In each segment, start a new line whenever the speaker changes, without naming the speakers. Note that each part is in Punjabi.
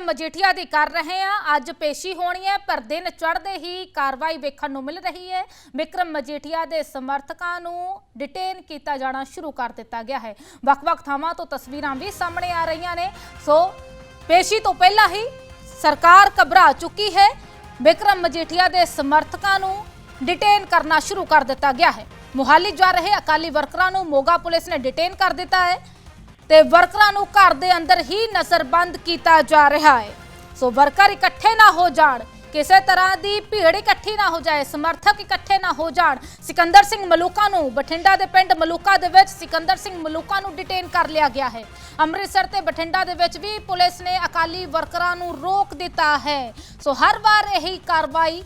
ਮਜੀਠੀਆ ਦੀ ਕਰ ਰਹੇ ਆ ਅੱਜ ਪੇਸ਼ੀ ਹੋਣੀ ਹੈ। ਪਰ ਦਿਨ ਚੜ੍ਹਦੇ ਹੀ ਕਾਰਵਾਈ ਵੇਖਣ ਨੂੰ ਮਿਲ ਰਹੀ ਹੈ। ਵਿਕਰਮ ਮਜੀਠੀਆ ਦੇ ਸਮਰਥਕਾਂ ਨੂੰ ਡਿਟੇਨ ਕੀਤਾ ਜਾਣਾ ਸ਼ੁਰੂ ਕਰ ਦਿੱਤਾ ਗਿਆ ਹੈ। ਵੱਖ-ਵੱਖ ਥਾਵਾਂ ਤੋਂ ਤਸਵੀਰਾਂ ਵੀ ਸਾਹਮਣੇ ਆ ਰਹੀਆਂ ਨੇ। ਸੋ, ਪੇਸ਼ੀ ਤੋਂ ਪਹਿਲਾਂ ਹੀ ਸਰਕਾਰ ਘਬਰਾ ਚੁੱਕੀ ਹੈ। ਵਿਕਰਮ ਮਜੀਠੀਆ ਦੇ ਸਮਰਥਕਾਂ ਨੂੰ ਡਿਟੇਨ ਕਰਨਾ ਸ਼ੁਰੂ ਕਰ ਦਿੱਤਾ ਗਿਆ ਹੈ। ਮੁਹਾਲੀ ਜਾ ਰਹੇ ਅਕਾਲੀ ਵਰਕਰਾਂ ਨੂੰ ਮੋਗਾ ਪੁਲਿਸ ਨੇ ਡਿਟੇਨ ਕਰ ਦਿੱਤਾ ਹੈ। ਤੇ ਵਰਕਰਾਂ ਨੂੰ ਘਰ ਦੇ ਅੰਦਰ ਹੀ ਨਜ਼ਰਬੰਦ ਕੀਤਾ ਜਾ ਰਿਹਾ ਹੈ। ਸੋ ਵਰਕਰ ਇਕੱਠੇ ਨਾ ਹੋ ਜਾਣ, ਕਿਸੇ ਤਰ੍ਹਾਂ ਦੀ ਭੀੜ ਇਕੱਠੀ ਨਾ ਹੋ ਜਾਏ, ਸਮਰਥਕ ਇਕੱਠੇ ਨਾ ਹੋ ਜਾਣ, ਸਿਕੰਦਰ ਸਿੰਘ ਮਲੂਕਾ ਨੂੰ, ਬਠਿੰਡਾ ਦੇ ਪਿੰਡ ਮਲੂਕਾ ਦੇ ਵਿੱਚ ਸਿਕੰਦਰ ਸਿੰਘ ਮਲੂਕਾ ਨੂੰ ਡਿਟੇਨ ਕਰ ਲਿਆ ਗਿਆ ਹੈ। ਅੰਮ੍ਰਿਤਸਰ ਤੇ ਬਠਿੰਡਾ ਦੇ ਵਿੱਚ ਵੀ ਪੁਲਿਸ ਨੇ ਅਕਾਲੀ ਵਰਕਰਾਂ ਨੂੰ ਰੋਕ ਦਿੱਤਾ ਹੈ। ਸੋ ਹਰ ਵਾਰ ਇਹੀ ਕਾਰਵਾਈ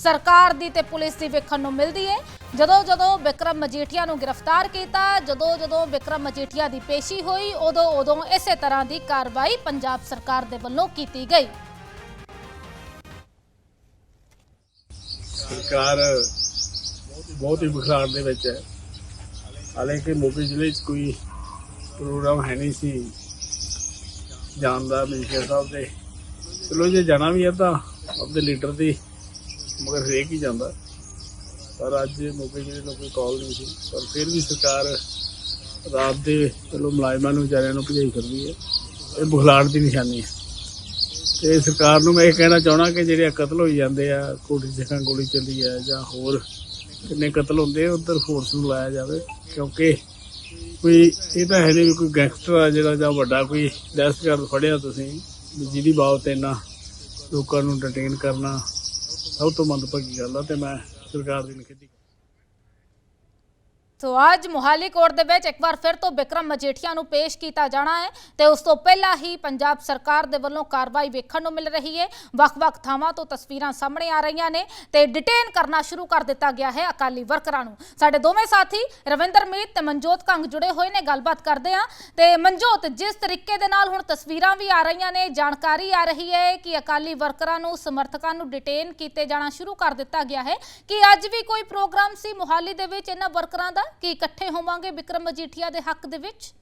ਸਰਕਾਰ ਦੀ ਤੇ ਪੁਲਿਸ ਦੀ ਵੇਖਣ ਨੂੰ ਮਿਲਦੀ ਹੈ ਜਦੋਂ ਜਦੋਂ ਵਿਕਰਮ ਮਜੀਠੀਆ ਨੂੰ ਗ੍ਰਿਫਤਾਰ ਕੀਤਾ, ਜਦੋਂ ਜਦੋਂ ਵਿਕਰਮ ਮਜੀਠੀਆ ਦੀ ਪੇਸ਼ੀ ਹੋਈ, ਉਦੋਂ ਉਦੋਂ ਇਸੇ ਤਰ੍ਹਾਂ ਦੀ ਕਾਰਵਾਈ ਪੰਜਾਬ ਸਰਕਾਰ ਦੇ ਵੱਲੋਂ ਕੀਤੀ ਗਈ।
ਸਰਕਾਰ ਬਹੁਤ ਹੀ ਬੁਖਾਰ ਦੇ ਵਿੱਚ ਹੈ। ਹਾਲਾਂਕਿ ਮੋਗੇ ਜ਼ਿਲ੍ਹੇ 'ਚ ਕੋਈ ਪ੍ਰੋਗਰਾਮ ਹੈ ਨਹੀਂ ਸੀ। ਜਾਣ ਦਾ ਮਿਨਿਸਟਰ ਸਾਹਿਬ ਦੇ। ਚਲੋ, ਜੇ ਜਾਣਾ ਵੀ ਹੈ ਤਾਂ ਆਪਦੇ ਲੀਡਰ ਦੀ ਮਗਰ ਹਰੇਕ ਹੀ ਜਾਂਦਾ। ਪਰ ਅੱਜ ਮੋਗੇ ਜਿਹੜੇ ਨੂੰ ਕੋਈ ਕਾਲ ਨਹੀਂ ਸੀ। ਪਰ ਫਿਰ ਵੀ ਸਰਕਾਰ ਰਾਤ ਦੇ ਚਲੋ ਮੁਲਾਜ਼ਮਾਂ ਨੂੰ, ਵਿਚਾਰਿਆਂ ਨੂੰ ਭਜਾਈ ਕਰਦੀ ਹੈ। ਇਹ ਬੁਖਲਾੜ ਦੀ ਨਿਸ਼ਾਨੀ ਹੈ। ਤੇ ਸਰਕਾਰ ਨੂੰ ਮੈਂ ਇਹ ਕਹਿਣਾ ਚਾਹਣਾ ਕਿ ਜਿਹੜੇ ਕਤਲ ਹੋਈ ਜਾਂਦੇ ਆ ਕੋਟੀ ਜਗ੍ਹਾ ਗੋਲੀ ਚੱਲੀ ਆ ਜਾਂ ਹੋਰ ਕਿੰਨੇ ਕਤਲ ਹੁੰਦੇ ਆ, ਉਧਰ ਫੋਰਸ ਨੂੰ ਲਾਇਆ ਜਾਵੇ। ਕਿਉਂਕਿ ਕੋਈ, ਇਹ ਤਾਂ ਹੈ ਨਹੀਂ ਵੀ ਕੋਈ ਗੈਂਗਸਟਰ ਆ ਜਿਹੜਾ ਜਾਂ ਵੱਡਾ ਕੋਈ ਦਹਿਸ਼ਤਗਰਦ ਫੜਿਆ ਤੁਸੀਂ, ਵੀ ਜਿਹਦੀ ਬਾਬਤ ਇੰਨਾ ਲੋਕਾਂ ਨੂੰ ਡਿਟੇਨ ਕਰਨਾ। ਸਭ ਤੋਂ ਮੰਦਭਾਗੀ ਗੱਲ ਆ ਤੇ ਮੈਂ ਸਰਕਾਰ ਦੀ ਨਿਖੇਧੀ
ਸੋ ਅੱਜ ਮੁਹਾਲੀ ਕੋਰਟ ਦੇ ਵਿੱਚ ਇੱਕ ਵਾਰ ਫਿਰ ਤੋਂ ਬਿਕਰਮ ਮਜੀਠੀਆ ਨੂੰ ਪੇਸ਼ ਕੀਤਾ ਜਾਣਾ ਹੈ ਤੇ ਉਸ ਤੋਂ ਪਹਿਲਾਂ ਹੀ ਪੰਜਾਬ ਸਰਕਾਰ ਦੇ ਵੱਲੋਂ ਕਾਰਵਾਈ ਵੇਖਣ ਨੂੰ ਮਿਲ ਰਹੀ ਹੈ। ਵੱਖ-ਵੱਖ ਥਾਵਾਂ ਤੋਂ ਤਸਵੀਰਾਂ ਸਾਹਮਣੇ ਆ ਰਹੀਆਂ ਨੇ ਤੇ ਡਿਟੇਨ ਕਰਨਾ ਸ਼ੁਰੂ ਕਰ ਦਿੱਤਾ ਗਿਆ ਹੈ ਅਕਾਲੀ ਵਰਕਰਾਂ ਨੂੰ। ਸਾਡੇ ਦੋਵੇਂ ਸਾਥੀ ਰਵਿੰਦਰ ਮੀਤ ਤੇ ਮਨਜੋਤ ਕੰਗ ਜੁੜੇ ਹੋਏ ਨੇ, ਗੱਲਬਾਤ ਕਰਦੇ ਆ ਤੇ ਮਨਜੋਤ, ਜਿਸ ਤਰੀਕੇ ਦੇ ਨਾਲ ਹੁਣ ਤਸਵੀਰਾਂ ਵੀ ਆ ਰਹੀਆਂ ਨੇ, ਜਾਣਕਾਰੀ ਆ ਰਹੀ ਹੈ ਕਿ ਅਕਾਲੀ ਵਰਕਰਾਂ ਨੂੰ, ਸਮਰਥਕਾਂ ਨੂੰ ਡਿਟੇਨ ਕੀਤੇ ਜਾਣਾ ਸ਼ੁਰੂ ਕਰ ਦਿੱਤਾ ਗਿਆ ਹੈ। ਕਿ ਅੱਜ ਵੀ ਕੋਈ ਪ੍ਰੋਗਰਾਮ ਸੀ ਮੁਹਾਲੀ ਦੇ ਵਿੱਚ ਇਹਨਾਂ ਵਰਕਰਾਂ ਦਾ? ਕਿ ਇਕੱਠੇ ਹੋਵਾਂਗੇ ਵਿਕਰਮ ਮਜੀਠੀਆ ਦੇ ਹੱਕ ਦੇ ਵਿੱਚ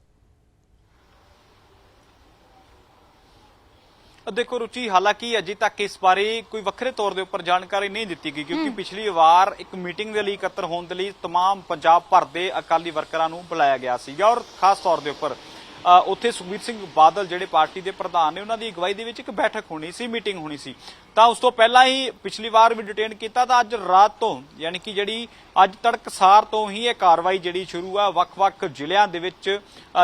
ਦੇਖੋ ਰੁਚੀ ਹਾਲਾਂਕਿ ਅਜੇ ਤੱਕ ਇਸ ਬਾਰੇ ਕੋਈ ਵੱਖਰੇ ਤੌਰ ਦੇ ਉੱਪਰ ਜਾਣਕਾਰੀ ਨਹੀਂ ਦਿੱਤੀ ਗਈ ਕਿਉਂਕਿ ਪਿਛਲੀ ਵਾਰ ਇੱਕ ਮੀਟਿੰਗ ਦੇ ਲਈ ਇਕੱਤਰ ਹੋਣ ਦੇ ਲਈ तमाम ਪੰਜਾਬ ਭਰ ਦੇ ਅਕਾਲੀ ਵਰਕਰਾਂ ਨੂੰ ਬੁਲਾਇਆ ਗਿਆ ਸੀਗਾ ਔਰ ਖਾਸ ਤੌਰ ਦੇ ਉੱਪਰ ਅ, ਉੱਥੇ ਸੁਖਬੀਰ ਸਿੰਘ ਬਾਦਲ ਜਿਹੜੇ ਪਾਰਟੀ ਦੇ ਪ੍ਰਧਾਨ ਨੇ, ਉਹਨਾਂ ਦੀ ਅਗਵਾਈ ਦੇ ਵਿੱਚ ਇੱਕ ਬੈਠਕ ਹੋਣੀ ਸੀ, ਮੀਟਿੰਗ ਹੋਣੀ ਸੀ। ਤਾਂ ਉਸ ਤੋਂ ਪਹਿਲਾਂ ਹੀ ਪਿਛਲੀ ਵਾਰ ਵੀ ਡਿਟੇਨ ਕੀਤਾ, ਤਾਂ ਅੱਜ ਰਾਤ ਤੋਂ, ਯਾਨੀ ਕਿ ਜਿਹੜੀ ਅੱਜ ਤੜਕਸਾਰ ਤੋਂ ਹੀ ਇਹ ਕਾਰਵਾਈ ਜਿਹੜੀ ਸ਼ੁਰੂ ਆ, ਵੱਖ-ਵੱਖ ਜ਼ਿਲ੍ਹਿਆਂ ਦੇ ਵਿੱਚ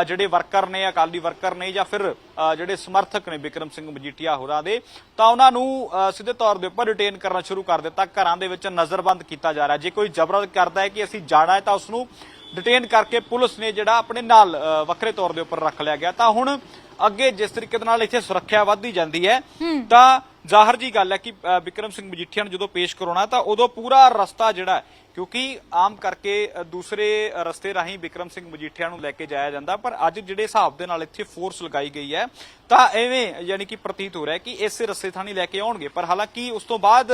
ਜਿਹੜੇ ਵਰਕਰ ਨੇ, ਅਕਾਲੀ ਵਰਕਰ ਨੇ ਜਾਂ ਫਿਰ ਜਿਹੜੇ ਸਮਰਥਕ ਨੇ ਵਿਕਰਮ ਸਿੰਘ ਮਜੀਠੀਆ ਹੋਰਾਂ ਦੇ, ਤਾਂ ਉਹਨਾਂ ਨੂੰ ਸਿੱਧੇ ਤੌਰ ਦੇ ਉੱਪਰ ਡਿਟੇਨ ਕਰਨਾ ਸ਼ੁਰੂ ਕਰ ਦਿੱਤਾ। ਘਰਾਂ ਦੇ ਵਿੱਚ ਨਜ਼ਰਬੰਦ ਕੀਤਾ ਜਾ ਰਿਹਾ। ਜੇ ਕੋਈ ਜਬਰ ਕਰਦਾ ਹੈ ਕਿ ਅਸੀਂ ਜਾਣਾ ਹੈ, ਤਾਂ ਉਸ ਨੂੰ ਡਿਟੇਨ ਕਰਕੇ ਪੁਲਿਸ ਨੇ ਜਿਹੜਾ ਆਪਣੇ ਨਾਲ ਵੱਖਰੇ ਤੌਰ ਦੇ ਉੱਪਰ ਰੱਖ ਲਿਆ ਗਿਆ। ਤਾਂ ਹੁਣ ਅੱਗੇ ਜਿਸ ਤਰੀਕੇ ਦੇ ਨਾਲ ਇੱਥੇ ਸੁਰੱਖਿਆ ਵੱਧਦੀ ਜਾਂਦੀ ਹੈ। ਤਾਂ ਜ਼ਾਹਰ ਜੀ ਗੱਲ ਹੈ ਕਿ ਵਿਕਰਮ ਸਿੰਘ ਮਜੀਠੀਆ ਨੂੰ ਜਦੋਂ ਪੇਸ਼ ਕਰਾਉਣਾ ਤਾਂ ਉਦੋਂ ਪੂਰਾ ਰਸਤਾ ਜਿਹੜਾ ਕਿਉਂਕਿ ਆਮ ਕਰਕੇ ਦੂਸਰੇ ਰਸਤੇ ਰਾਹੀਂ ਵਿਕਰਮ ਸਿੰਘ ਮਜੀਠੀਆ ਨੂੰ ਲੈ ਕੇ ਜਾਇਆ ਜਾਂਦਾ ਪਰ ਅੱਜ ਜਿਹੜੇ ਹਿਸਾਬ ਦੇ ਨਾਲ ਇੱਥੇ ਫੋਰਸ ਲਗਾਈ ਗਈ ਹੈ ਤਾਂ ਐਵੇਂ ਯਾਨੀ ਕਿ ਪ੍ਰਤੀਤ ਹੋ ਰਿਹਾ ਕਿ ਇਸੇ ਰਸਤੇ ਥਾਣੀ ਲੈ ਕੇ ਆਉਣਗੇ। ਪਰ ਹਾਲਾਂਕਿ ਉਸ ਤੋਂ ਬਾਅਦ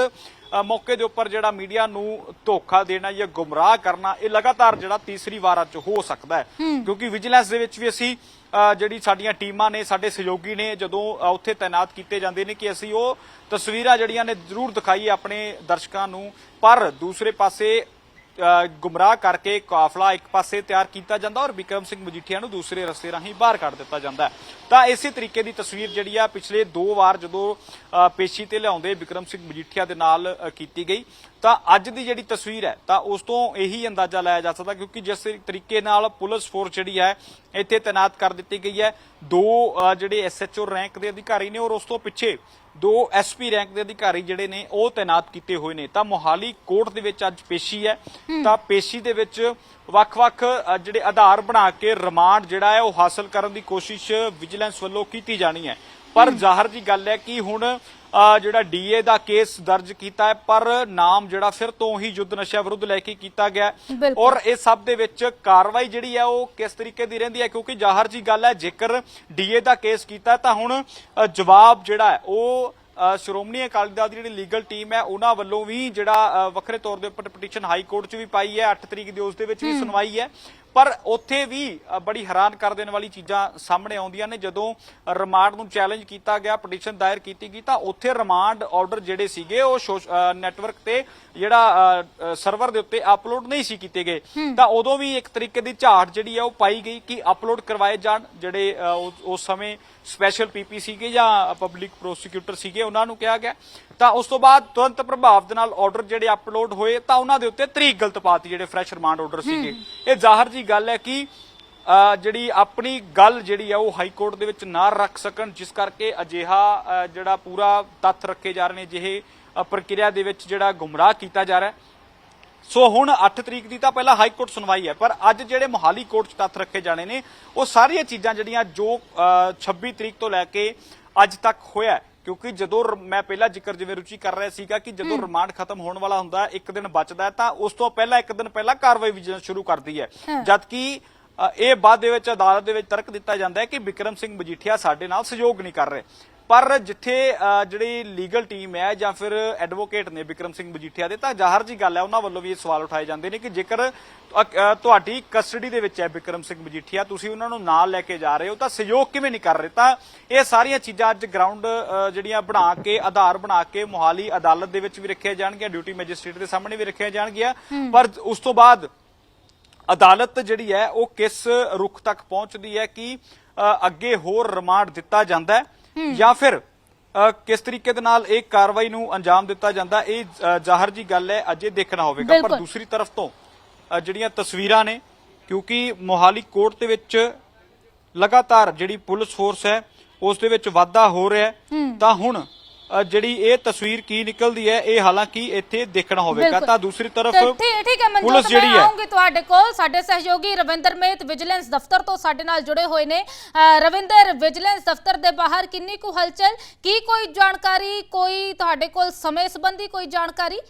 ਮੌਕੇ ਦੇ ਉੱਪਰ ਜਿਹੜਾ ਮੀਡੀਆ ਨੂੰ ਧੋਖਾ ਦੇਣਾ ਜਾਂ ਗੁੰਮਰਾਹ ਕਰਨਾ ਇਹ ਲਗਾਤਾਰ ਜਿਹੜਾ ਤੀਸਰੀ ਵਾਰ ਅੱਜ ਹੋ ਸਕਦਾ ਹੈ ਕਿਉਂਕਿ ਵਿਜੀਲੈਂਸ ਦੇ ਵਿੱਚ ਵੀ ਅਸੀਂ ਜਿਹੜੀ ਸਾਡੀਆਂ ਟੀਮਾਂ ਨੇ, ਸਾਡੇ ਸਹਿਯੋਗੀ ਨੇ, ਜਦੋਂ ਉੱਥੇ ਤਾਇਨਾਤ ਕੀਤੇ ਜਾਂਦੇ ਨੇ ਕਿ ਅਸੀਂ ਉਹ ਤਸਵੀਰਾਂ ਜਿਹੜੀਆਂ ਨੇ ਜ਼ਰੂਰ ਦਿਖਾਈਏ ਆਪਣੇ ਦਰਸ਼ਕਾਂ ਨੂੰ। ਪਰ ਦੂਸਰੇ ਪਾਸੇ ਗੁੰਮਰਾਹ ਕਰਕੇ ਕਾਫਲਾ ਇੱਕ ਪਾਸੇ ਤਿਆਰ ਕੀਤਾ ਜਾਂਦਾ ਔਰ ਵਿਕਰਮ ਸਿੰਘ ਮਜੀਠੀਆ ਨੂੰ ਦੂਸਰੇ ਰਸਤੇ ਰਾਹੀਂ ਬਾਹਰ ਕੱਢ ਦਿੱਤਾ ਜਾਂਦਾ ਤਾਂ ਇਸੇ ਤਰੀਕੇ ਦੀ ਤਸਵੀਰ ਜਿਹੜੀ ਆ ਪਿਛਲੇ ਦੋ ਵਾਰ ਜਦੋਂ ਪੇਸ਼ੀ ਤੇ ਲਿਆਉਂਦੇ ਵਿਕਰਮ ਸਿੰਘ ਮਜੀਠੀਆ ਦੇ ਨਾਲ ਕੀਤੀ ਗਈ ਤਾਂ ਅੱਜ ਦੀ ਜਿਹੜੀ ਤਸਵੀਰ ਹੈ ਤਾਂ ਉਸ ਤੋਂ ਇਹੀ ਅੰਦਾਜ਼ਾ ਲਾਇਆ ਜਾ ਸਕਦਾ ਕਿਉਂਕਿ ਜਿਸ ਤਰੀਕੇ ਨਾਲ ਪੁਲਿਸ ਫੋਰਸ ਜਿਹੜੀ ਹੈ ਇੱਥੇ ਤਾਇਨਾਤ ਕਰ ਦਿੱਤੀ ਗਈ ਹੈ। ਦੋ ਅ, ਜਿਹੜੇ ਐਸਐਚਓ ਰੈਂਕ ਦੇ ਅਧਿਕਾਰੀ ਨੇ ਔਰ ਉਸ ਤੋਂ ਪਿੱਛੇ ਦੋ ਐਸਪੀ ਰੈਂਕ ਦੇ ਅਧਿਕਾਰੀ ਜਿਹੜੇ ਨੇ ਉਹ ਤਾਇਨਾਤ ਕੀਤੇ ਹੋਏ ਨੇ। ਤਾਂ ਮੋਹਾਲੀ ਕੋਰਟ ਦੇ ਵਿੱਚ ਅੱਜ ਪੇਸ਼ੀ ਹੈ। ਤਾਂ ਪੇਸ਼ੀ ਦੇ ਵਿੱਚ ਵੱਖ-ਵੱਖ ਜਿਹੜੇ ਆਧਾਰ ਬਣਾ ਕੇ ਰਿਮਾਂਡ ਜਿਹੜਾ ਹੈ ਉਹ ਹਾਸਲ ਕਰਨ ਦੀ ਕੋਸ਼ਿਸ਼ ਵਿਜੀਲੈਂਸ ਵੱਲੋਂ ਕੀਤੀ ਜਾਣੀ ਹੈ। ਪਰ ਜ਼ਾਹਰ ਜੀ ਗੱਲ ਹੈ ਕਿ ਹੁਣ ਜਿਹੜਾ ਡੀਏ ਦਾ ਕੇਸ ਦਰਜ ਕੀਤਾ ਹੈ ਪਰ ਨਾਮ ਜਿਹੜਾ ਫਿਰ ਤੋਂ ਹੀ ਯੁੱਧ ਨਸ਼ਾ ਵਿਰੁੱਧ ਲੈ ਕੇ ਕੀਤਾ ਗਿਆ। ਔਰ ਇਹ ਸਭ ਦੇ ਵਿੱਚ ਕਾਰਵਾਈ ਜਿਹੜੀ ਹੈ ਉਹ ਕਿਸ ਤਰੀਕੇ ਦੀ ਰਹਿੰਦੀ ਹੈ? ਕਿਉਂਕਿ ਜ਼ਾਹਰ ਜੀ ਗੱਲ ਹੈ ਜੇਕਰ ਡੀਏ ਦਾ ਕੇਸ ਕੀਤਾ ਤਾਂ ਹੁਣ ਜਵਾਬ ਜਿਹੜਾ ਹੈ ਉਹ ਸ਼੍ਰੋਮਣੀ ਅਕਾਲੀ ਦਲ ਦੀ ਜਿਹੜੀ ਲੀਗਲ ਟੀਮ ਹੈ ਉਹਨਾਂ ਵੱਲੋਂ ਵੀ ਜਿਹੜਾ ਵੱਖਰੇ ਤੌਰ ਦੇ ਉੱਪਰ ਪਟੀਸ਼ਨ ਹਾਈ ਕੋਰਟ 'ਚ ਵੀ ਪਾਈ ਹੈ 8 ਤਰੀਕ ਦੀ ਉਸ ਦੇ ਵਿੱਚ ਵੀ ਸੁਣਵਾਈ ਹੈ। ਪਰ ਉੱਥੇ ਵੀ ਬੜੀ ਹੈਰਾਨ ਕਰ ਦੇਣ ਵਾਲੀ ਚੀਜ਼ਾਂ ਸਾਹਮਣੇ ਆਉਂਦੀਆਂ ਨੇ। ਜਦੋਂ ਰਿਮਾਂਡ ਨੂੰ ਚੈਲੰਜ ਕੀਤਾ ਗਿਆ ਪਟੀਸ਼ਨ ਦਾਇਰ ਕੀਤੀ ਗਈ ਤਾਂ ਉੱਥੇ ਰਿਮਾਂਡ ਆਰਡਰ ਜਿਹੜੇ ਸੀਗੇ ਉਹ ਨੈਟਵਰਕ ਤੇ ਜਿਹੜਾ ਸਰਵਰ ਦੇ ਉੱਤੇ ਅਪਲੋਡ ਨਹੀਂ ਸੀ ਕੀਤੇ ਗਏ। ਤਾਂ ਉਦੋਂ ਵੀ ਇੱਕ ਤਰੀਕੇ ਦੀ ਝਾੜ ਜਿਹੜੀ ਹੈ ਉਹ ਪਾਈ ਗਈ ਕਿ ਅਪਲੋਡ ਕਰਵਾਏ ਜਾਣ ਜਿਹੜੇ ਉਸ ਸਮੇਂ ਸਪੈਸ਼ਲ ਪੀਪੀ ਸੀਗੇ ਜਾਂ ਪਬਲਿਕ ਪ੍ਰੋਸੀਕਿਊਟਰ ਸੀਗੇ ਉਹਨਾਂ ਨੂੰ ਕਿਹਾ ਗਿਆ। ਤਾਂ ਉਸ ਤੋਂ ਬਾਅਦ ਤੁਰੰਤ ਪ੍ਰਭਾਵ ਦੇ ਨਾਲ ਆਰਡਰ ਜਿਹੜੇ ਅਪਲੋਡ ਹੋਏ ਤਾਂ ਉਹਨਾਂ ਦੇ ਉੱਤੇ ਤਰੀਕ ਗਲਤ ਪਾਤੀ ਜਿਹੜੇ ਫਰੈਸ਼ ਰਿਮਾਂਡ ਆਰਡਰ ਸੀਗੇ। ਇਹ ਜ਼ਾਹਰ ਜੀ ਗੱਲ ਹੈ ਕਿ ਜਿਹੜੀ ਆਪਣੀ ਗੱਲ ਜਿਹੜੀ ਆ ਉਹ ਹਾਈ ਕੋਰਟ ਦੇ ਵਿੱਚ ਨਾ ਰੱਖ ਸਕਣ ਜਿਸ ਕਰਕੇ ਅਜਿਹਾ ਜਿਹੜਾ ਪੂਰਾ ਤੱਥ ਰੱਖੇ ਜਾ ਰਹੇ ਨੇ ਜਿਹੇ ਪ੍ਰਕਿਰਿਆ ਦੇ ਵਿੱਚ ਜਿਹੜਾ ਗੁੰਮਰਾਹ ਕੀਤਾ ਜਾ ਰਿਹਾ ਹੈ। ਸੋ ਹੁਣ 8 ਤਰੀਕ ਦੀ ਤਾਂ ਪਹਿਲਾਂ ਹਾਈ ਕੋਰਟ ਸੁਣਵਾਈ ਹੈ ਪਰ ਅੱਜ ਜਿਹੜੇ ਮੋਹਾਲੀ ਕੋਰਟ 'ਚ ਤੱਥ ਰੱਖੇ ਜਾਣੇ ਨੇ ਉਹ ਸਾਰੀਆਂ ਚੀਜ਼ਾਂ ਜਿਹੜੀਆਂ ਜੋ ਅ, 26 ਤਰੀਕ ਤੋਂ ਲੈ ਕੇ ਅੱਜ ਤੱਕ ਹੋਇਆ। ਕਿਉਂਕਿ ਜਦੋਂ ਮੈਂ ਪਹਿਲਾ ਜ਼ਿਕਰ ਜਿਵੇਂ ਰੁਚੀ ਕਰ ਰਿਹਾ ਸੀਗਾ ਕਿ ਜਦੋਂ ਰਿਮਾਂਡ ਖਤਮ ਹੋਣ ਵਾਲਾ ਹੁੰਦਾ ਇੱਕ ਦਿਨ ਬਚਦਾ ਹੈ ਤਾਂ ਉਸ ਤੋਂ ਪਹਿਲਾਂ ਇੱਕ ਦਿਨ ਪਹਿਲਾਂ ਕਾਰਵਾਈ ਵਿਜੀਲੈਂਸ ਸ਼ੁਰੂ ਕਰਦੀ ਹੈ। ਜਦਕਿ ਇਹ ਬਾਅਦ ਦੇ ਵਿੱਚ ਅਦਾਲਤ ਦੇ ਵਿੱਚ ਤਰਕ ਦਿੱਤਾ ਜਾਂਦਾ ਹੈ ਕਿ ਵਿਕਰਮ ਸਿੰਘ ਮਜੀਠੀਆ ਸਾਡੇ ਨਾਲ ਸਹਿਯੋਗ ਨਹੀਂ ਕਰ ਰਹੇ। ਪਰ ਜਿੱਥੇ ਜਿਹੜੀ ਲੀਗਲ ਟੀਮ ਹੈ ਜਾਂ ਫਿਰ ਐਡਵੋਕੇਟ ਨੇ ਵਿਕਰਮ ਸਿੰਘ ਮਜੀਠੀਆ ਦੇ ਤਾਂ ਜ਼ਾਹਰ ਜੀ ਗੱਲ ਹੈ ਉਹਨਾਂ ਵੱਲੋਂ ਵੀ ਇਹ ਸਵਾਲ ਉਠਾਏ ਜਾਂਦੇ ਨੇ ਕਿ ਜੇਕਰ ਤੁਹਾਡੀ ਕਸਟਡੀ ਦੇ ਵਿੱਚ ਹੈ ਵਿਕਰਮ ਸਿੰਘ ਮਜੀਠੀਆ ਤੁਸੀਂ ਉਹਨਾਂ ਨੂੰ ਨਾਲ ਲੈ ਕੇ ਜਾ ਰਹੇ ਹੋ ਤਾਂ ਸਹਿਯੋਗ ਕਿਵੇਂ ਨਹੀਂ ਕਰ ਰਹੇ? ਤਾਂ ਇਹ ਸਾਰੀਆਂ ਚੀਜ਼ਾਂ ਅੱਜ ਗਰਾਊਂਡ ਜਿਹੜੀਆਂ ਬਣਾ ਕੇ ਆਧਾਰ ਬਣਾ ਕੇ ਮੋਹਾਲੀ ਅਦਾਲਤ ਦੇ ਵਿੱਚ ਵੀ ਰੱਖੀਆਂ ਜਾਣਗੀਆਂ ਡਿਊਟੀ ਮੈਜਿਸਟ੍ਰੇਟ ਦੇ ਸਾਹਮਣੇ ਵੀ ਰੱਖੀਆਂ ਜਾਣਗੀਆਂ। ਪਰ ਉਸ ਤੋਂ ਬਾਅਦ ਅਦਾਲਤ ਜਿਹੜੀ ਹੈ ਉਹ ਕਿਸ ਰੁਖ ਤੱਕ ਪਹੁੰਚਦੀ ਹੈ ਕਿ ਅੱਗੇ ਹੋਰ ਰਿਮਾਂਡ ਦਿੱਤਾ ਜਾਂਦਾ ਹੈ? ਜਾਂ ਫਿਰ ਕਿਸ ਤਰੀਕੇ ਦੇ ਨਾਲ ਇਹ ਕਾਰਵਾਈ ਨੂੰ ਅੰਜਾਮ ਦਿੱਤਾ ਜਾਂਦਾ ਇਹ ਜ਼ਾਹਰ ਜੀ ਗੱਲ ਹੈ ਅਜੇ ਦੇਖਣਾ ਹੋਵੇਗਾ ਪਰ। ਦੂਸਰੀ ਤਰਫ ਤੋਂ ਜਿਹੜੀਆਂ ਤਸਵੀਰਾਂ ਨੇ ਕਿਉਂਕਿ ਮੋਹਾਲੀ ਕੋਰਟ ਦੇ ਵਿੱਚ ਲਗਾਤਾਰ ਜਿਹੜੀ ਪੁਲਿਸ ਫੋਰਸ ਹੈ ਉਸ ਦੇ ਵਿੱਚ ਵਾਧਾ ਹੋ ਰਿਹਾ ਤਾਂ ਹੁਣ ਜਿਹੜੀ ਇਹ ਤਸਵੀਰ ਕੀ ਨਿਕਲਦੀ ਹੈ ਇਹ ਹਾਲਾਂਕਿ ਇੱਥੇ ਦੇਖਣਾ ਹੋਵੇਗਾ। ਤਾਂ ਦੂਸਰੀ ਤਰਫ
ਠੀਕ ਹੈ ਮਨਜੋਤ ਮੈਂ ਆਉਂਗੀ ਤੁਹਾਡੇ ਕੋਲ। ਸਾਡੇ ਸਹਿਯੋਗੀ ਰਵਿੰਦਰ ਮੇਤ ਵਿਜੀਲੈਂਸ ਦਫ਼ਤਰ ਤੋਂ ਸਾਡੇ ਨਾਲ ਜੁੜੇ ਹੋਏ ਨੇ। ਰਵਿੰਦਰ ਵਿਜੀਲੈਂਸ ਦਫ਼ਤਰ ਦੇ ਬਾਹਰ ਕਿੰਨੀ ਕੁ ਹਲਚਲ? ਕੀ ਕੋਈ ਜਾਣਕਾਰੀ ਕੋਈ ਤੁਹਾਡੇ ਕੋਲ ਸਮੇਂ ਸੰਬੰਧੀ ਕੋਈ ਜਾਣਕਾਰੀ?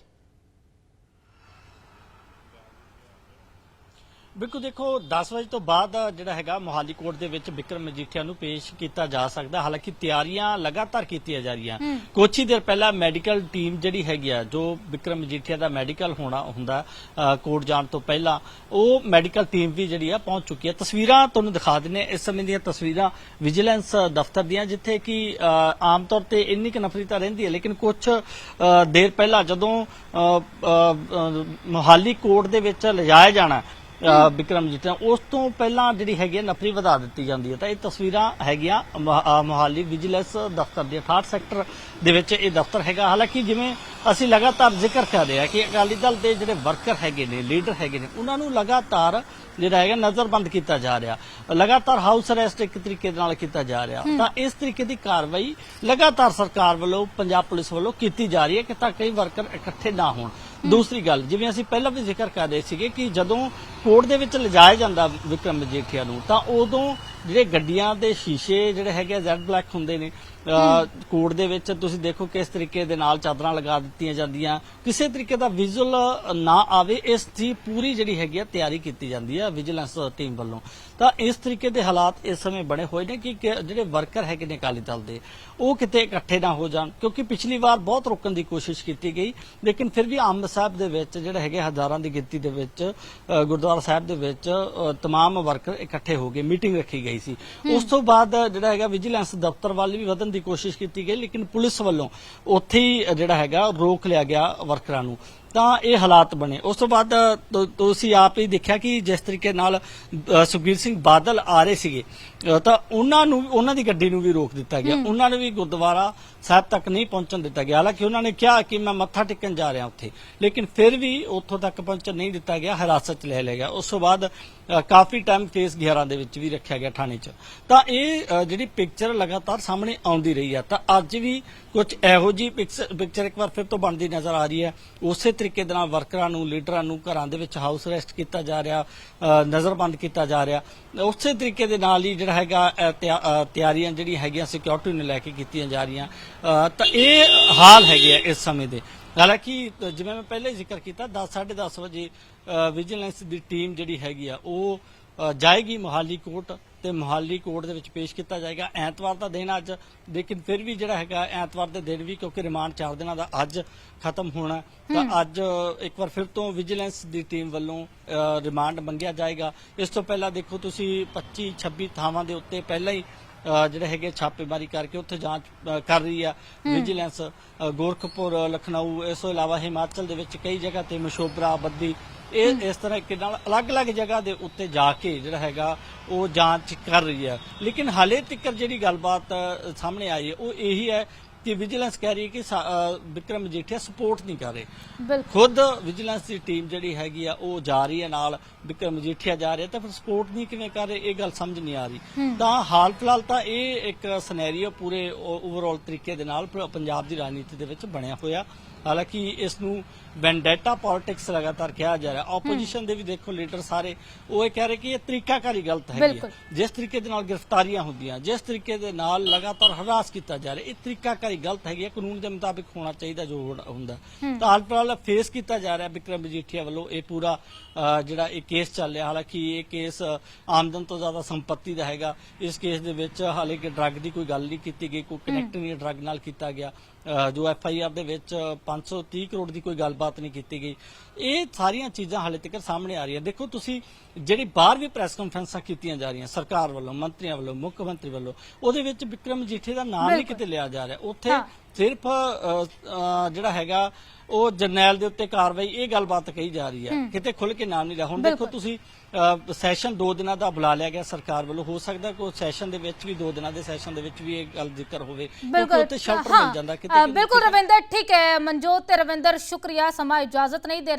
ਬਿਲਕੁਲ ਦੇਖੋ 10 ਵਜੇ ਤੋਂ ਬਾਅਦ ਜਿਹੜਾ ਹੈਗਾ ਮੋਹਾਲੀ ਕੋਰਟ ਦੇ ਵਿੱਚ ਵਿਕਰਮ ਮਜੀਠੀਆ ਨੂੰ ਪੇਸ਼ ਕੀਤਾ ਜਾ ਸਕਦਾ। ਹਾਲਾਂਕਿ ਤਿਆਰੀਆਂ ਲਗਾਤਾਰ ਕੀਤੀਆਂ ਜਾ ਰਹੀਆਂ। ਕੁਛ ਹੀ ਦੇਰ ਪਹਿਲਾਂ ਮੈਡੀਕਲ ਟੀਮ ਜਿਹੜੀ ਹੈਗੀ ਆ ਜੋ ਵਿਕਰਮ ਮਜੀਠੀਆ ਦਾ ਮੈਡੀਕਲ ਹੋਣਾ ਹੁੰਦਾ ਕੋਰਟ ਜਾਣ ਤੋਂ ਪਹਿਲਾਂ ਉਹ ਮੈਡੀਕਲ ਟੀਮ ਵੀ ਜਿਹੜੀ ਆ ਪਹੁੰਚ ਚੁੱਕੀ ਹੈ ਤਸਵੀਰਾਂ ਤੁਹਾਨੂੰ ਦਿਖਾ ਦਿੰਨੇ ਇਸ ਸਮੇਂ ਦੀਆਂ ਤਸਵੀਰਾਂ ਵਿਜੀਲੈਂਸ ਦਫ਼ਤਰ ਦੀਆਂ ਜਿੱਥੇ ਕਿ ਆਮ ਤੌਰ ਤੇ ਇੰਨੀ ਕੁ ਨਫਰੀ ਤਾਂ ਰਹਿੰਦੀ ਹੈ ਲੇਕਿਨ ਕੁਝ ਦੇਰ ਪਹਿਲਾਂ ਜਦੋਂ ਮੋਹਾਲੀ ਕੋਰਟ ਦੇ ਵਿੱਚ ਲਿਜਾਇਆ ਜਾਣਾ ਵਿਕਰਮ ਜੀ ਤਾਂ ਉਸ ਤੋਂ ਪਹਿਲਾਂ ਜਿਹੜੀ ਹੈਗੀ ਹੈ ਨਫਰੀ ਵਧਾ ਦਿੱਤੀ ਜਾਂਦੀ ਹੈ। ਤਾਂ ਇਹ ਤਸਵੀਰਾਂ ਹੈਗੀਆਂ ਮੋਹਾਲੀ ਵਿਜੀਲੈਂਸ ਦਫ਼ਤਰ ਦੇ 68 ਸੈਕਟਰ ਦੇ ਵਿੱਚ ਇਹ ਦਫ਼ਤਰ ਹੈਗਾ। ਹਾਲਾਂਕਿ ਜਿਵੇਂ ਅਸੀਂ ਲਗਾਤਾਰ ਜ਼ਿਕਰ ਕਰ ਰਹੇ ਹਾਂ ਕਿ ਅਕਾਲੀ ਦਲ ਦੇ ਜਿਹੜੇ ਵਰਕਰ ਹੈਗੇ ਨੇ ਲੀਡਰ ਹੈਗੇ ਨੇ ਉਹਨਾਂ ਨੂੰ ਲਗਾਤਾਰ ਜਿਹੜਾ ਹੈਗਾ ਨਜ਼ਰਬੰਦ ਕੀਤਾ ਜਾ ਰਿਹਾ। ਲਗਾਤਾਰ ਹਾਊਸ ਅਰੈਸਟ ਇੱਕ ਤਰੀਕੇ ਨਾਲ ਕੀਤਾ ਜਾ ਰਿਹਾ। ਤਾਂ ਇਸ ਤਰੀਕੇ ਦੀ ਕਾਰਵਾਈ ਲਗਾਤਾਰ ਸਰਕਾਰ ਵੱਲੋਂ ਪੰਜਾਬ ਪੁਲਿਸ ਵੱਲੋਂ ਕੀਤੀ ਜਾ ਰਹੀ ਹੈ ਕਿ ਤਾਂ ਕਈ ਵਰਕਰ ਇਕੱਠੇ ਨਾ ਹੋਣ। ਦੂਸਰੀ ਗੱਲ, ਜਿਵੇਂ ਅਸੀਂ ਪਹਿਲਾਂ ਵੀ ਜ਼ਿਕਰ ਕਰ ਰਹੇ ਸੀਗੇ ਕਿ ਜਦੋਂ ਕੋਰਟ ਦੇ ਵਿੱਚ ਲਿਜਾਇਆ ਜਾਂਦਾ ਵਿਕਰਮ ਮਜੀਠੀਆ ਨੂੰ, ਤਾਂ ਉਦੋਂ ਜਿਹੜੇ ਗੱਡੀਆਂ ਦੇ ਸ਼ੀਸ਼ੇ ਜਿਹੜੇ ਹੈਗੇ ਜ਼ੈਡ ਬਲੈਕ ਹੁੰਦੇ ਨੇ ਕੋਰਟ ਦੇ ਵਿੱਚ ਤੁਸੀਂ ਦੇਖੋ ਕਿਸ ਤਰੀਕੇ ਦੇ ਨਾਲ ਚਾਦਰਾਂ ਲਗਾ ਦਿੱਤੀਆਂ ਜਾਂਦੀਆਂ ਕਿਸੇ ਤਰੀਕੇ ਦਾ ਵਿਜ਼ੂਅਲ ਨਾ ਆਵੇ ਇਸ ਦੀ ਪੂਰੀ ਜਿਹੜੀ ਹੈਗੀ ਆ ਤਿਆਰੀ ਕੀਤੀ ਜਾਂਦੀ ਹੈ ਵਿਜੀਲੈਂਸ ਟੀਮ ਵੱਲੋਂ। ਤਾਂ ਇਸ ਤਰੀਕੇ ਦੇ ਹਾਲਾਤ ਇਸ ਸਮੇਂ ਬਣੇ ਹੋਏ ਨੇ ਕਿ ਜਿਹੜੇ ਵਰਕਰ ਹੈਗੇ ਨੇ ਅਕਾਲੀ ਦਲ ਦੇ ਉਹ ਕਿਤੇ ਇਕੱਠੇ ਨਾ ਹੋ ਜਾਣ ਕਿਉਂਕਿ ਪਿਛਲੀ ਵਾਰ ਬਹੁਤ ਰੋਕਣ ਦੀ ਕੋਸ਼ਿਸ਼ ਕੀਤੀ ਗਈ ਲੇਕਿਨ ਫਿਰ ਵੀ ਆਮ ਸਾਹਿਬ ਦੇ ਵਿੱਚ ਜਿਹੜੇ ਹੈਗੇ ਹਜ਼ਾਰਾਂ ਦੀ ਗਿਣਤੀ ਦੇ ਵਿੱਚ ਗੁਰਦੁਆਰਾ ਸਾਹਿਬ ਦੇ ਵਿੱਚ ਤਮਾਮ ਵਰਕਰ ਇਕੱਠੇ ਹੋ ਗਏ ਮੀਟਿੰਗ ਰੱਖੀ ਗਈ। ਸੀ। ਉਸ ਤੋਂ ਬਾਅਦ ਜਿਹੜਾ ਹੈਗਾ ਵਿਜੀਲੈਂਸ ਦਫ਼ਤਰ ਵੱਲ ਵੀ ਵਧਣ ਦੀ ਕੋਸ਼ਿਸ਼ ਕੀਤੀ ਗਈ ਲੇਕਿਨ ਪੁਲਿਸ ਵੱਲੋਂ ਉੱਥੇ ਹੀ ਜਿਹੜਾ ਹੈਗਾ ਰੋਕ ਲਿਆ ਗਿਆ ਵਰਕਰਾਂ ਨੂੰ। ਤਾਂ ਇਹ ਹਾਲਾਤ ਬਣੇ। ਉਸ ਤੋਂ ਬਾਅਦ ਤੁਸੀਂ ਆਪ ਹੀ ਦੇਖਿਆ ਕਿ ਜਿਸ ਤਰੀਕੇ ਨਾਲ ਸੁਖਬੀਰ ਸਿੰਘ ਬਾਦਲ ਆ ਰਹੇ ਸੀਗੇ ਤਾਂ ਉਹਨਾਂ ਨੂੰ ਉਹਨਾਂ ਦੀ ਗੱਡੀ ਨੂੰ ਵੀ ਰੋਕ ਦਿੱਤਾ ਗਿਆ। ਉਹਨਾਂ ਨੇ ਵੀ ਗੁਰਦੁਆਰਾ ਸਾਹਿਬ ਤੱਕ ਨਹੀਂ ਪਹੁੰਚਣ ਦਿੱਤਾ ਗਿਆ। ਹਾਲਾਂਕਿ ਉਹਨਾਂ ਨੇ ਕਿਹਾ ਕਿ ਮੈਂ ਮੱਥਾ ਟੇਕਣ ਜਾ ਰਿਹਾ ਉੱਥੇ ਲੇਕਿਨ ਫਿਰ ਵੀ ਉੱਥੋਂ ਤੱਕ ਪਹੁੰਚਣ ਨਹੀਂ ਦਿੱਤਾ ਗਿਆ ਹਿਰਾਸਤ 'ਚ ਲੈ ਲਿਆ ਗਿਆ। ਉਸ ਤੋਂ ਬਾਅਦ ਕਾਫੀ ਟਾਈਮ ਫੇਸ 11 ਦੇ ਵਿੱਚ ਵੀ ਰੱਖਿਆ ਗਿਆ ਥਾਣੇ 'ਚ। ਤਾਂ ਇਹ ਜਿਹੜੀ ਪਿਕਚਰ ਲਗਾਤਾਰ ਸਾਹਮਣੇ ਆਉਂਦੀ ਰਹੀ ਹੈ ਤਾਂ ਅੱਜ ਵੀ ਕੁਝ ਇਹੋ ਜੀ ਪਿਕਚਰ ਇੱਕ ਵਾਰ ਫਿਰ ਤੋਂ ਬਣਦੀ ਨਜ਼ਰ ਆ ਰਹੀ ਹੈ। ਉਸੇ ਤਰੀਕੇ ਦੇ ਨਾਲ ਵਰਕਰਾਂ ਨੂੰ ਲੀਡਰਾਂ ਨੂੰ ਘਰਾਂ ਦੇ ਵਿੱਚ ਹਾਊਸ ਅਰੈਸਟ ਕੀਤਾ ਜਾ ਰਿਹਾ ਨਜ਼ਰਬੰਦ ਕੀਤਾ ਜਾ ਰਿਹਾ। ਉਸੇ ਤਰੀਕੇ ਦੇ ਨਾਲ ਹੀ ਜਿਹੜਾ ਹੈਗਾ ਤਿਆਰੀਆਂ ਜਿਹੜੀ ਹੈਗੀਆਂ ਸਿਕਿਉਰਿਟੀ ਨੂੰ ਲੈ ਕੇ ਕੀਤੀਆਂ ਜਾ ਰਹੀਆਂ। ਅ, ਤਾਂ ਇਹ ਹਾਲ ਹੈਗੇ ਆ ਇਸ ਸਮੇਂ ਦੇ। ਹਾਲਾਂਕਿ ਜਿਵੇਂ ਮੈਂ ਪਹਿਲੇ ਜ਼ਿਕਰ ਕੀਤਾ 10 10:30 ਵਜੇ ਵਿਜੀਲੈਂਸ ਦੀ ਟੀਮ ਜਿਹੜੀ ਹੈਗੀ ਆ ਉਹ ਜਾਏਗੀ ਮੋਹਾਲੀ ਕੋਰਟ ਤੇ ਮੁਹਾਲੀ ਕੋਰਟ ਦੇ ਵਿੱਚ ਪੇਸ਼ ਕੀਤਾ ਜਾਏਗਾ। ਐਤਵਾਰ ਦਾ ਦਿਨ ਅੱਜ ਲੇਕਿਨ ਫਿਰ ਵੀ ਜਿਹੜਾ ਹੈਗਾ ਐਤਵਾਰ ਦੇ ਦਿਨ ਵੀ ਕਿਉਂਕਿ ਰਿਮਾਂਡ 4 ਦਿਨਾਂ ਦਾ ਅੱਜ ਖਤਮ ਹੋਣਾ ਤਾਂ ਅੱਜ ਇੱਕ ਵਾਰ ਫਿਰ ਤੋਂ ਵਿਜੀਲੈਂਸ ਦੀ ਟੀਮ ਵੱਲੋਂ ਰਿਮਾਂਡ ਮੰਗਿਆ ਜਾਏਗਾ। ਇਸ ਤੋਂ ਪਹਿਲਾਂ ਦੇਖੋ ਤੁਸੀਂ 25 26 ਥਾਵਾਂ ਦੇ ਉੱਤੇ ਪਹਿਲਾਂ ਹੀ ਜਿਹੜੇ ਹੈਗੇ ਛਾਪੇਮਾਰੀ ਕਰਕੇ ਉੱਥੇ ਜਾਂਚ ਕਰ ਰਹੀ ਆ ਵਿਜੀਲੈਂਸ। ਗੋਰਖਪੁਰ ਲਖਨਊ ਇਸ ਤੋਂ ਇਲਾਵਾ ਹਿਮਾਚਲ ਦੇ ਵਿੱਚ ਕਈ ਜਗ੍ਹਾ ਤੇ ਮਸ਼ੋਬਰਾ ਬੱਦੀ ਇਹ ਇਸ ਤਰ੍ਹਾਂ ਕਿ ਨਾਲ ਅਲੱਗ-ਅਲੱਗ ਜਗ੍ਹਾ ਦੇ ਉੱਤੇ ਜਾ ਕੇ ਜਿਹੜਾ ਹੈਗਾ ਉਹ ਜਾਂਚ ਕਰ ਰਹੀ ਹੈ। ਲੇਕਿਨ ਹਾਲੇ ਤੱਕ ਜਿਹੜੀ ਗੱਲਬਾਤ ਸਾਹਮਣੇ ਆਈ ਹੈ, ਉਹ ਇਹੀ ਹੈ ਕਿ ਵਿਜੀਲੈਂਸ ਕਹਿ ਰਹੀ ਹੈ ਕਿ ਵਿਕਰਮ ਮਜੀਠੀਆ ਸਪੋਰਟ ਨਹੀਂ ਕਰ ਰਹੇ। ਖੁਦ ਵਿਜੀਲੈਂਸ ਦੀ ਟੀਮ ਜਿਹੜੀ ਹੈਗੀ ਆ ਉਹ ਜਾ ਰਹੀ ਹੈ ਨਾਲ ਵਿਕਰਮ ਮਜੀਠੀਆ ਜਾ ਰਿਹਾ ਤਾਂ ਫਿਰ ਸਪੋਰਟ ਨਹੀਂ ਕਿਵੇਂ ਕਰ ਰਹੇ ਇਹ ਗੱਲ ਸਮਝ ਨਹੀਂ ਆ ਰਹੀ। ਤਾਂ ਹਾਲ ਫਿਲਹਾਲ ਤਾਂ ਇਹ ਇੱਕ ਸਿਨੈਰੀਓ ਪੂਰੇ ਓਵਰਆਲ ਤਰੀਕੇ ਦੇ ਨਾਲ ਪੰਜਾਬ ਦੀ ਰਾਜਨੀਤੀ ਦੇ ਵਿੱਚ ਬਣਿਆ ਹੋਇਆ। ਹਾਲਾਂਕਿ ਇਸ ਨੂੰ ਵੈਂਡੇਟਾ ਪੋਲਿਟਿਕਸ ਲਗਾਤਾਰ ਕਿਹਾ ਜਾ ਰਿਹਾ। ਆਪੋਜੀਸ਼ਨ ਦੇ ਵੀ ਦੇਖੋ ਲੀਡਰ ਸਾਰੇ ਉਹ ਇਹ ਕਹਿ ਰਹੇ ਕਿ ਇਹ ਤਰੀਕਾਕਾਰੀ ਗਲਤ। ਹੈ ਜਿਸ ਤਰੀਕੇ ਦੇ ਨਾਲ ਗ੍ਰਿਫਤਾਰੀਆਂ ਹੁੰਦੀਆਂ ਜਿਸ ਤਰੀਕੇ ਦੇ ਨਾਲ ਲਗਾਤਾਰ ਹਰਾਸ ਕੀਤਾ ਜਾ ਰਿਹਾ ਇਹ ਤਰੀਕਾਕਾਰੀ ਗਲਤ ਹੈਗੀ ਹੈ ਕਾਨੂੰਨ ਦੇ ਮੁਤਾਬਿਕ ਹੋਣਾ ਚਾਹੀਦਾ ਜੋ ਹੁੰਦਾ। ਤਾਂ ਹਾਲ ਫਿਲਹਾਲ ਫੇਸ ਕੀਤਾ ਜਾ ਰਿਹਾ ਵਿਕਰਮ ਮਜੀਠੀਆ ਵੱਲੋਂ। ਇਹ ਪੂਰਾ ਜਿਹੜਾ ਇਹ ਕੇਸ ਚੱਲ ਰਿਹਾ ਹਾਲਾਂਕਿ ਇਹ ਕੇਸ ਆਮਦਨ ਤੋਂ ਜ਼ਿਆਦਾ ਸੰਪत्ति ਦਾ ਹੈਗਾ। ਇਸ ਕੇਸ ਦੇ ਵਿੱਚ ਹਾਲੇ ਕਿ ਡਰੱਗ ਦੀ ਕੋਈ ਗੱਲ ਨਹੀਂ ਕੀਤੀ ਗਈ ਕੋਈ ਕਨੈਕਟ ਨਹੀਂ ਡਰੱਗ ਨਾਲ ਕੀਤਾ ਗਿਆ। ਜੋ ਐਫ ਆਈ ਆਰ ਦੇ ਵਿੱਚ 530 ਕਰੋੜ ਦੀ ਕੋਈ ਗੱਲਬਾਤ ਨਹੀਂ ਕੀਤੀ ਗਈ ਇਹ ਸਾਰੀਆਂ ਚੀਜ਼ਾਂ ਹਾਲੇ ਤੱਕ ਸਾਹਮਣੇ ਆ ਰਹੀਆਂ ਦੇਖੋ ਤੁਸੀਂ ਜਿਹੜੀ ਬਾਹਰ ਵੀ ਪ੍ਰੈਸ ਕਾਨਫਰੰਸਾਂ ਕੀਤੀਆਂ ਜਾ ਰਹੀਆਂ ਸਰਕਾਰ ਵੱਲੋਂ ਮੰਤਰੀਆਂ ਵੱਲੋਂ ਮੁੱਖ ਮੰਤਰੀ ਵੱਲੋਂ ਉਹਦੇ ਵਿੱਚ ਵਿਕਰਮ ਜੀਠੇ ਦਾ ਨਾਮ ਨਹੀਂ। ਕਿਤੇ ਲਿਆ ਜਾ ਰਿਹਾ ਉੱਥੇ। ਸਿਰਫ ਜਿਹੜਾ ਹੈਗਾ ਉਹ ਜਰਨੈਲ ਦੇ ਉੱਤੇ ਕਾਰਵਾਈ ਇਹ ਗੱਲਬਾਤ ਕਹੀ ਜਾ ਰਹੀ ਹੈ ਕਿਤੇ ਖੁੱਲ ਕੇ ਨਾਮ ਨਹੀਂ ਲਿਆ ਹੁਣ ਦੇਖੋ। ਤੁਸੀਂ ਸੈਸ਼ਨ 2 ਦਿਨਾਂ ਦਾ ਬੁਲਾ ਲਿਆ ਗਿਆ ਸਰਕਾਰ ਵੱਲੋਂ। ਹੋ ਸਕਦਾ ਕੋਈ ਸੈਸ਼ਨ ਦੇ ਵਿੱਚ ਵੀ 2 ਦਿਨਾਂ ਦੇ ਸੈਸ਼ਨ ਦੇ ਵਿੱਚ ਵੀ ਇਹ ਗੱਲ ਜ਼ਿਕਰ ਹੋਵੇ। ਕਿਉਂਕਿ ਉੱਥੇ ਸ਼ੈਲਟਰ ਮਿਲ ਜਾਂਦਾ ਕਿਤੇ
ਬਿਲਕੁਲ ਰਵਿੰਦਰ ਠੀਕ ਹੈ। ਮਨਜੋਤ ਤੇ ਰਵਿੰਦਰ ਸ਼ੁਕਰੀਆ। ਸਮਾਂ ਇਜਾਜ਼ਤ ਨਹੀਂ ਦੇ